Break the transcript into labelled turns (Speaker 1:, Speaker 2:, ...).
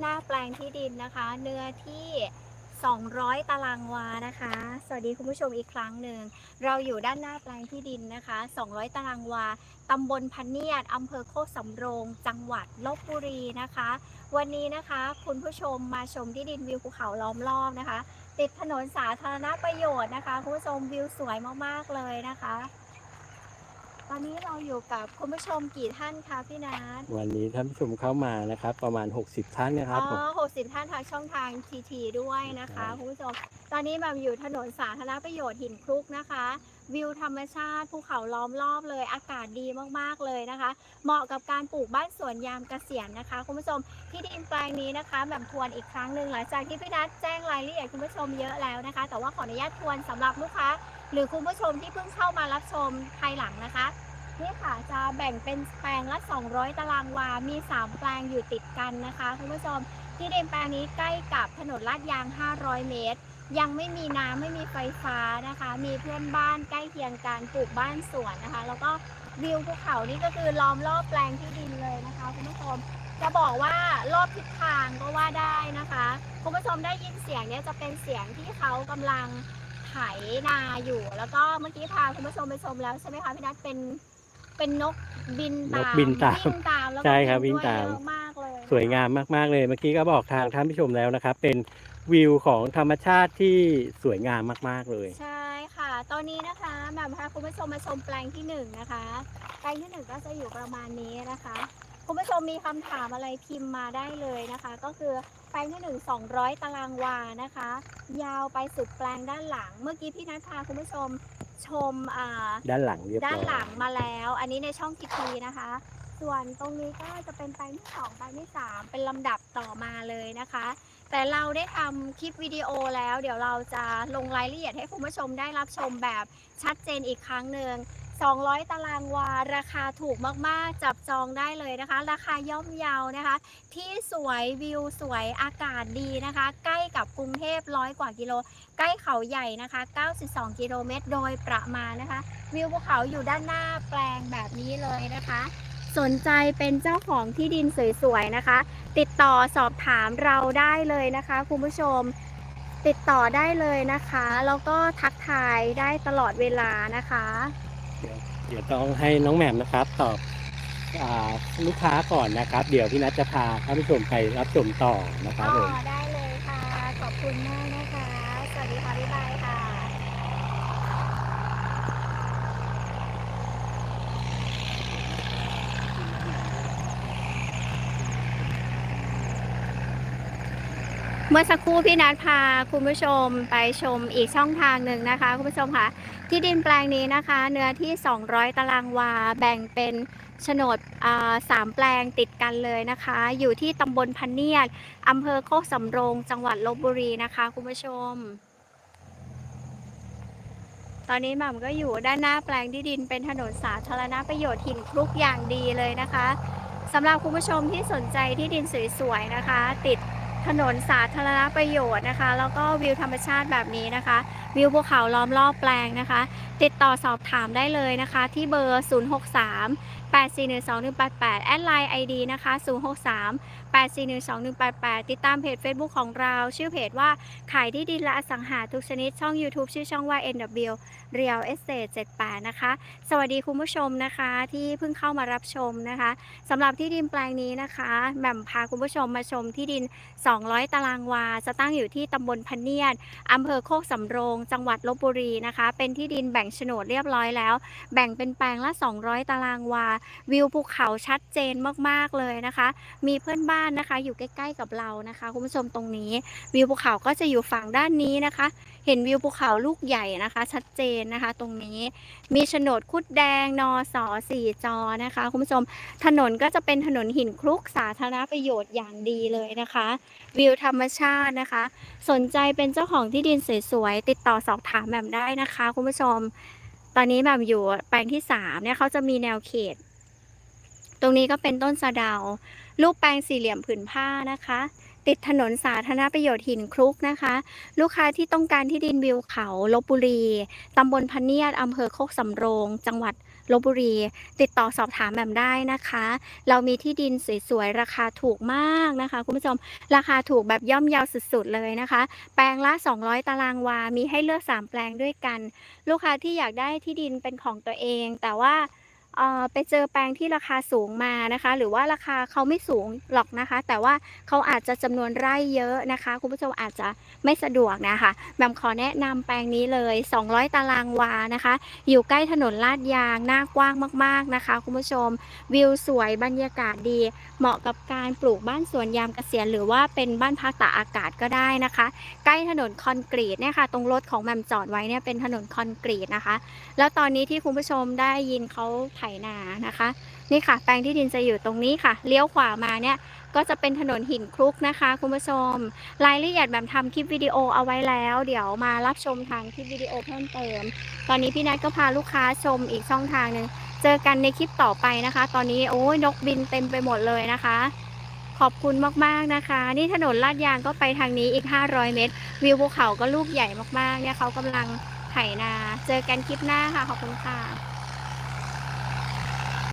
Speaker 1: หน้าแปลงที่ดินนะคะ เนื้อที่ 200 ตารางวานะคะ สวัสดีคุณผู้ชมอีกครั้งหนึ่ง เราอยู่ด้านหน้าแปลงที่ดินนะคะ 200 ตารางวา ตำบลพันเนียดอำเภอโคกสำโรง จังหวัดลบบุรีนะคะ วันนี้นะคะ คุณผู้ชมมาชมที่ดินวิวภูเขาล้อมรอบนะคะ ติดถนนสาธารณประโยชน์นะคะ คุณผู้ชมวิวสวยมากๆเลยนะคะ ตอนนี้เราอยู่กับคุณผู้ชมกี่ท่านคะพี่นัท
Speaker 2: วันนี้ท่านผู้ชมเข้ามานะครับ ประมาณ 60 ท่านนะครับผม
Speaker 1: อ๋อ60ท่านทางช่องทางทีทีด้วยนะคะ
Speaker 2: ครับ
Speaker 1: คุณผู้ชม ตอนนี้แบบอยู่ถนนสาธารณประโยชน์หินคลุกนะคะ วิวธรรมชาติภูเขาล้อมรอบเลย อากาศดีมากๆเลยนะคะ เหมาะกับการปลูกบ้านสวนยามเกษียณนะคะ คุณผู้ชมที่ดินแปลงนี้นะคะแบบทวนอีกครั้งหนึ่งหลังจากที่พี่นัทแจ้งรายละเอียดคุณผู้ชมเยอะแล้วนะคะ แต่ว่าขออนุญาตทวนสำหรับลูกค้า หรือคุณผู้ชมที่เพิ่งเข้ามารับชมภายหลังนะคะนี่ค่ะจะแบ่งเป็นแปลงละ 200 ตารางวา มี 3 แปลงอยู่ติดกันนะคะคุณผู้ชมที่ดินแปลงนี้ใกล้กับถนนลาดยาง 500 เมตร ยังไม่มีน้ำไม่มีไฟฟ้านะคะ มีเพื่อนบ้านใกล้เคียงกันปลูกบ้านสวนนะคะ แล้วก็วิวภูเขานี่ก็คือล้อมรอบแปลงที่ดินเลยนะคะคุณผู้ชมจะบอกว่ารอบทิศทางก็ว่าได้นะคะคุณผู้ชมได้ยินเสียงเนี้ยจะเป็นเสียงที่เขากำลังไถนาอยู่ แล้วก็เมื่อกี้พาคุณผู้ชมไปชมแล้วใช่ไหมคะพี่นัทเป็นเป็นนกบินตาม
Speaker 2: นกบินตาม
Speaker 1: วิ่งตามแล้วก็
Speaker 2: ใช่ครับวิ่ง
Speaker 1: ด้วย
Speaker 2: ตาม
Speaker 1: เยอะมากเลยนะคะ
Speaker 2: สวยงามมากๆเลยเมื่อกี้ก็บอกทางท่านผู้ชมแล้วนะครับ เป็น วิวของธรรมชาติที่สวยงามมากๆเลย
Speaker 1: ใช่ค่ะ ตอนนี้นะคะแบบพาคุณผู้ชมมาชมแปลงที่หนึ่งนะคะ แปลงที่หนึ่งก็จะอยู่ประมาณนี้นะคะ คุณผู้ชมมีคำถามอะไรพิมพ์มาได้เลยนะคะ ก็คือแปลงที่หนึ่ง200 ตารางวานะคะ ยาวไปสุดแปลงด้านหลัง เมื่อกี้พี่นัทพาคุณผู้ชมชมอ่า
Speaker 2: ด้านหลังเรียบร้อย
Speaker 1: ด้านหลังมาแล้ว อันนี้ในช่องทีพีนะคะ ส่วนตรงนี้ก็จะเป็นแปลงที่สองแปลงที่สามเป็นลำดับต่อมาเลยนะคะ แต่เราได้ทำคลิปวิดีโอแล้ว เดี๋ยวเราจะลงรายละเอียดให้คุณผู้ชมได้รับชมแบบชัดเจนอีกครั้งหนึ่ง200 ตารางวา ราคาถูกมาก ๆ จับจองได้เลยนะคะ ราคาย่อมเยาวนะคะ ที่สวยวิวสวยอากาศดีนะคะ ใกล้กับกรุงเทพร้อยกว่ากิโล ใกล้เขาใหญ่นะคะ 92 กิโลเมตรโดยประมาณนะคะ วิวภูเขาอยู่ด้านหน้าแปลงแบบนี้เลยนะคะ สนใจเป็นเจ้าของที่ดินสวยๆนะคะ ติดต่อสอบถามเราได้เลยนะคะ คุณผู้ชมติดต่อได้เลยนะคะ แล้วก็ทักทายได้ตลอดเวลานะคะ
Speaker 2: เดี๋ยวต้องให้น้องแหม่มนะครับตอบอาลูกค้าก่อนนะครับ เดี๋ยวพี่นัทจะพาท่านผู้ชมไปรับชมต่อนะครับ
Speaker 1: อ๋
Speaker 2: ผ
Speaker 1: อ
Speaker 2: ม
Speaker 1: ได้เลยค่ะ ขอบคุณมากนะคะ สวัสดีค่ะบ๊ายบายค่ะ เมื่อสักครู่พี่นัทพาคุณผู้ชมไปชมอีกช่องทางหนึ่งนะคะ คุณผู้ชมค่ะที่ดินแปลงนี้นะคะ เนื้อที่ 200 ตารางวา แบ่งเป็นโฉนดสามแปลงติดกันเลยนะคะ อยู่ที่ตำบลพันเนียดอำเภอโคกสำโรงจังหวัดลบบุรีนะคะ คุณผู้ชม ตอนนี้หม่ำก็อยู่ด้านหน้าแปลงที่ดินเป็นถนนสาธารณประโยชน์หินคลุกอย่างดีเลยนะคะสำหรับคุณผู้ชมที่สนใจที่ดินสวยๆนะคะ ติด ถนนสาธารณประโยชน์นะคะ แล้วก็วิวธรรมชาติแบบนี้นะคะ วิวภูเขาล้อมรอบแปลงนะคะ ติดต่อสอบถามได้เลยนะคะ ที่เบอร์ 063 8412188 แอดไลน์ ID นะคะ 063 8412188 ติดตามเพจ Facebook ของเรา ชื่อเพจว่า ขายที่ดินและอสังหาทุกชนิด ช่อง YouTube ชื่อช่องว่า NW Real Estate 78 นะคะ สวัสดีคุณผู้ชมนะคะ ที่เพิ่งเข้ามารับชมนะคะสำหรับที่ดินแปลงนี้นะคะแหม่มพาคุณผู้ชมมาชมที่ดิน200 ตารางวา จะตั้งอยู่ที่ตำบลพะเนียดอำเภอโคกสำโรง จังหวัดลบบุรีนะคะ เป็นที่ดินแบ่งโฉนดเรียบร้อยแล้ว แบ่งเป็นแปลงละ 200 ตารางวา วิวภูเขาชัดเจนมากๆเลยนะคะ มีเพื่อนบ้านนะคะ อยู่ใกล้ ๆ กับเรานะคะ คุณผู้ชมตรงนี้ วิวภูเขาก็จะอยู่ฝั่งด้านนี้นะคะ เห็นวิวภูเขาลูกใหญ่นะคะ ชัดเจนนะคะ ตรงนี้ มีโฉนดคุดแดง นอสอสี่จอนะคะ คุณผู้ชม ถนนก็จะเป็นถนนหินคลุกสาธารณประโยชน์อย่างดีเลยนะคะวิวธรรมชาตินะคะ สนใจเป็นเจ้าของที่ดินสวยๆ ติดต่อสอบถามแบบได้นะคะ คุณผู้ชม ตอนนี้แบบอยู่แปลงที่สามเนี่ยเขาจะมีแนวเขต ตรงนี้ก็เป็นต้นสะเดารูปแปลงสี่เหลี่ยมผืนผ้านะคะ ติดถนนสาธารณประโยชน์หินคลุกนะคะ ลูกค้าที่ต้องการที่ดินวิวเขาลบบุรีตำบลพเนียดอำเภอโคกสำโรง จังหวัด ลบบุรี ติดต่อสอบถามแหม่มได้นะคะ เรามีที่ดินสวยๆ ราคาถูกมากนะคะ คุณผู้ชม ราคาถูกแบบย่อมเยาวสุดๆเลยนะคะ แปลงละ 200 ตารางวา มีให้เลือก 3 แปลงด้วยกัน ลูกค้าที่อยากได้ที่ดินเป็นของตัวเอง แต่ว่า ไปเจอแปลงที่ราคาสูงมานะคะ หรือว่าราคาเขาไม่สูงหรอกนะคะ แต่ว่าเขาอาจจะจำนวนไร่เยอะนะคะ คุณผู้ชมอาจจะไม่สะดวกนะคะแหม่มขอแนะนำแปลงนี้เลย 200 ตารางวานะคะ อยู่ใกล้ถนนลาดยางหน้ากว้างมาก ๆนะคะ คุณผู้ชม วิวสวยบรรยากาศดี เหมาะกับการปลูกบ้านสวนยามเกษียณหรือว่าเป็นบ้านพักตากอากาศก็ได้นะคะ ใกล้ถนนคอนกรีตเนี่ยค่ะ ตรงรถของแหมมจอดไว้เนี่ยเป็นถนนคอนกรีตนะคะ แล้วตอนนี้ที่คุณผู้ชมได้ยินเขาไถนานะคะ นี่ค่ะ แปลงที่ดินจะอยู่ตรงนี้ค่ะ เลี้ยวขวามาเนี่ยก็จะเป็นถนนหินคลุกนะคะ คุณผู้ชม รายละเอียดแบบทำคลิปวิดีโอเอาไว้แล้ว เดี๋ยวมารับชมทางคลิปวิดีโอเพิ่มเติม ตอนนี้พี่นัทก็พาลูกค้าชมอีกช่องทางหนึ่งเจอกันในคลิปต่อไปนะคะ ตอนนี้โอ้ยนกบินเต็มไปหมดเลยนะคะ ขอบคุณมากๆนะคะ นี่ถนนลาดยางก็ไปทางนี้อีก 500 เมตร วิวภูเขาก็ลูกใหญ่มากๆเนี่ยเขากำลังไถนา เจอกันคลิปหน้าค่ะ ขอบคุณค่ะ